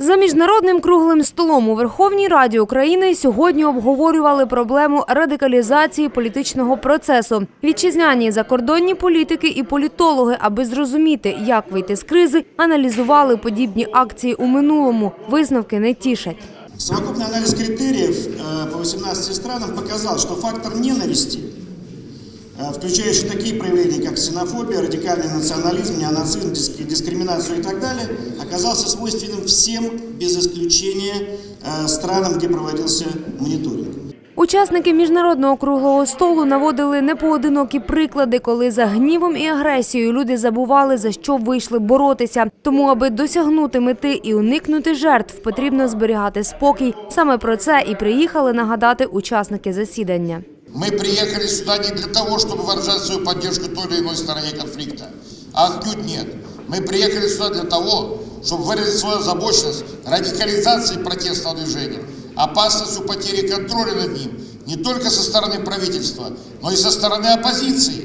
За міжнародним круглим столом у Верховній Раді України сьогодні обговорювали проблему радикалізації політичного процесу. Вітчизняні закордонні політики і політологи, аби зрозуміти, як вийти з кризи, аналізували подібні акції у минулому. Висновки не тішать. Совокупный анализ критериев э, по 18 странам показал, что фактор ненависти, э, включающий такие проявления, как ксенофобия, радикальный национализм, неонацизм, диск- дискриминацию и так далее, оказался свойственным всем, без исключения, э, странам, где проводился мониторинг. Учасники міжнародного круглого столу наводили непоодинокі приклади, коли за гнівом і агресією люди забували за що вийшли боротися. Тому, аби досягнути мети і уникнути жертв, потрібно зберігати спокій. Саме про це і приїхали нагадати учасники засідання. Мы приехали сюда не для того, чтобы выражать свою поддержку той или иной стороне конфликта. А отнюдь нет. Мы приехали сюда для того, чтобы выразить свою озабоченность радикализацией протестного движения, опасностью потери контроля над ним не только со стороны правительства, но и со стороны оппозиции.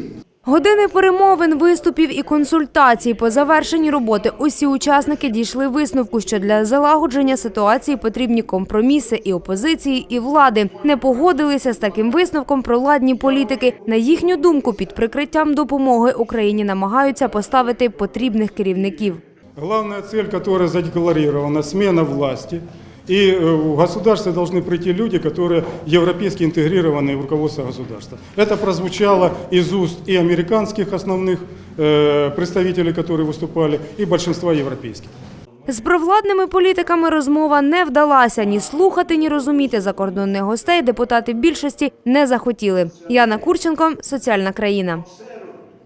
Години перемовин, виступів і консультацій. По завершенні роботи усі учасники дійшли висновку, що для залагодження ситуації потрібні компроміси і опозиції, і влади. Не погодилися з таким висновком провладні політики. На їхню думку, під прикриттям допомоги Україні намагаються поставити потрібних керівників. Главная цель, которая задекларирована, смена власти. И э, в государстве должны прийти люди, которые европейски интегрированы в руководство государства. Это прозвучало из уст и американских основных э, представителей, которые выступали, и большинства европейских. З провладними політиками розмова не вдалася. Ні слухати, ні розуміти закордонних гостей депутати більшості не захотіли. Яна Курченко, соціальна країна.